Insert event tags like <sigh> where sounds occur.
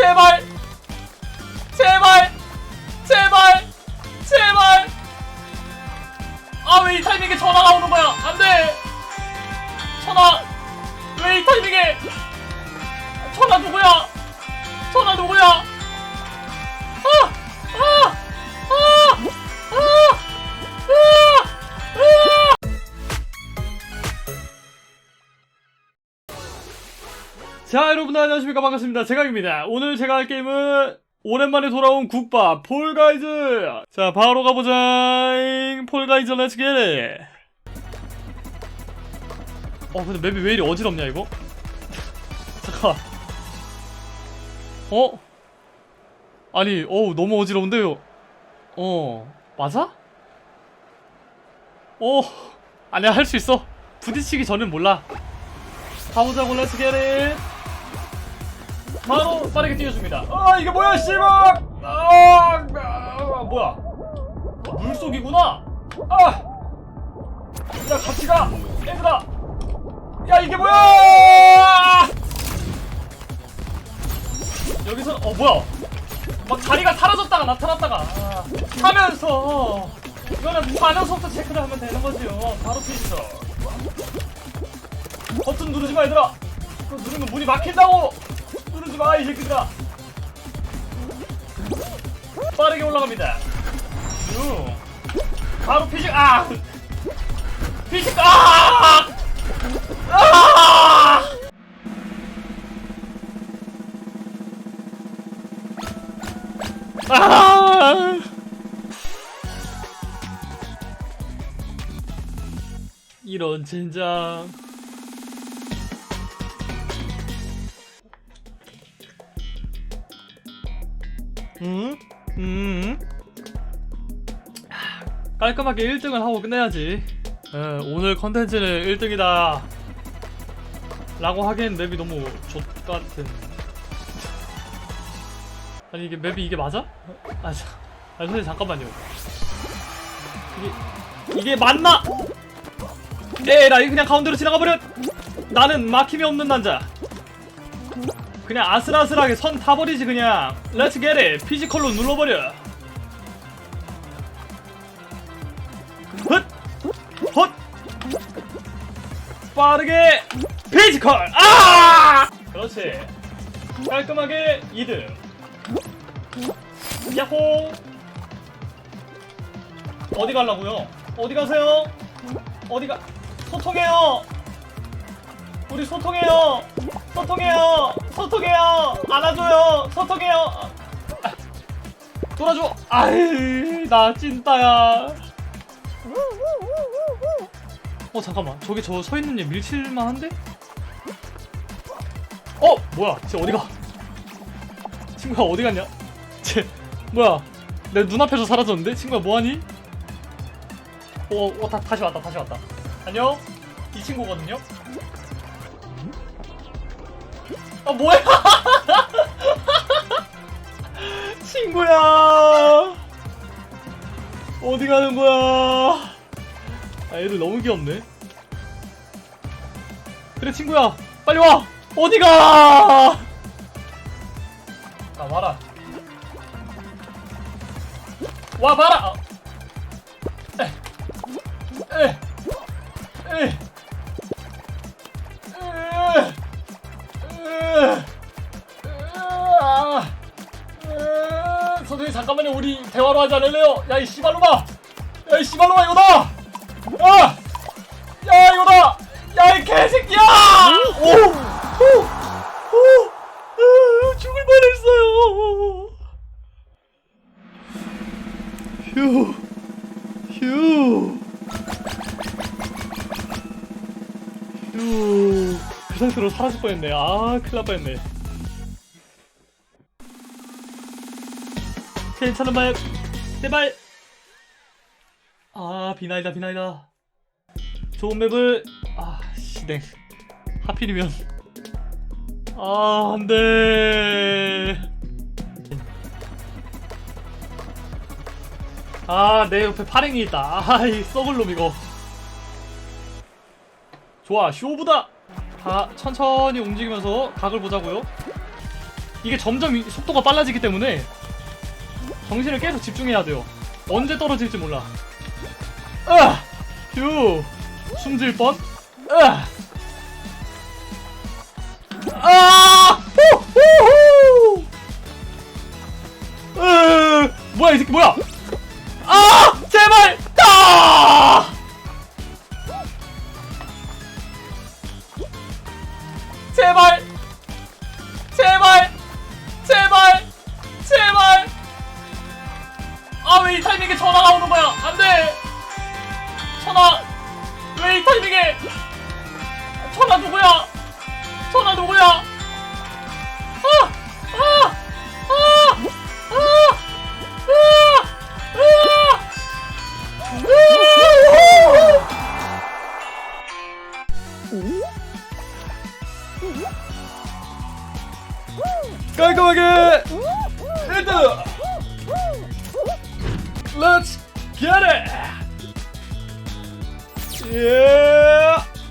제발! 제발! 제발! 제발! 아 왜 이 타이밍에 전화가 오는 거야? 안돼! 전화! 왜 이 타이밍에? 전화 누구야? 전화 누구야 자 여러분들 안녕하십니까? 반갑습니다. 제각입니다. 오늘 제가 할 게임은 오랜만에 돌아온 국밥 폴가이즈! 자 바로 가보자 폴가이즈 렛츠 겟잇 어 근데 맵이 왜 이리 어지럽냐 이거? 잠깐 어? 아니 어우 너무 어지러운데요? 어 맞아? 어 아니야 할 수 있어. 부딪히기 전엔 몰라. 가보자고 렛츠 겟잇 바로 빠르게 뛰어줍니다. 아 이게 뭐야 씨발! 아, 아 뭐야? 아, 물속이구나. 아 야 같이 가! 얘들아! 야 이게 뭐야! 여기서 어 뭐야? 막 자리가 사라졌다가 나타났다가 아, 하면서 이거는 반응속도 체크를 하면 되는 거지요 바로 피시죠. 버튼 누르지 마 얘들아. 누르면 문이 막힌다고 누르지 마 이 새끼들아 빠르게 올라갑니다. 쭉 바로 피식 아! 피식 아! 아! 아! 이런 젠장 음? 음? 하, 깔끔하게 1등을 하고 끝내야지 어, 오늘 컨텐츠는 1등이다 라고 하기엔 맵이 너무 좆같은 아니 이게 맵이 이게 맞아? 아, 자, 아 선생님 잠깐만요 이게 이게 맞나? 에라이 그냥 가운데로 지나가 버려 나는 막힘이 없는 남자 그냥 아슬아슬하게 선 타버리지 그냥 렛츠 겟잇 피지컬로 눌러버려 헛! 헛! 빠르게 피지컬! 아! 그렇지 깔끔하게 2등 야호 어디 가려고요? 어디 가세요? 어디가 소통해요 우리 소통해요. 소통해요. 소통해요. 안아줘요. 소통해요. 아, 돌아줘. 아이 나 찐따야. 어 잠깐만. 저기 저 서 있는 얘 밀칠만한데? 어 뭐야? 쟤 어디가? 친구야 어디 갔냐? 쟤 뭐야? 내 눈앞에서 사라졌는데? 친구야 뭐하니? 어, 어 다, 다시 왔다 다시 왔다. 안녕? 이 친구거든요 아 뭐야? <laughs> 친구야. 어디 가는 거야? 아 애들 너무 귀엽네. 그래 친구야. 빨리 와. 어디 가? 나 와라. 와 봐라. 아. 선생님 잠깐만요 우리 대화로 하지 않을래요? 야 이 씨발로마 야 이 씨발로마 이거다 야! 야 이거다 야 이 개새끼야 오! 오! 오! 아, 죽을 뻔했어요 휴 휴 휴, 그 상태로 사라질 뻔했네. 아, 큰일 날 뻔했네. 괜찮은 마약, 제발. 아, 비나이다, 비나이다. 좋은 맵을, 아, 시댕. 하필이면. 아, 안 돼. 아, 내 옆에 파랭이 있다. 아, 이 썩을 놈 이거. 좋아, 쇼부다. 다 천천히 움직이면서 각을 보자고요. 이게 점점 이- 속도가 빨라지기 때문에 정신을 계속 집중해야 돼요. 언제 떨어질지 몰라. 아! 휴! 숨질 뻔? 아! 아! 호호호! 으, 뭐야 이 새끼 뭐야? 아! 제발! 아! 제발! 깔끔하게 헤드 Let's get it! 예!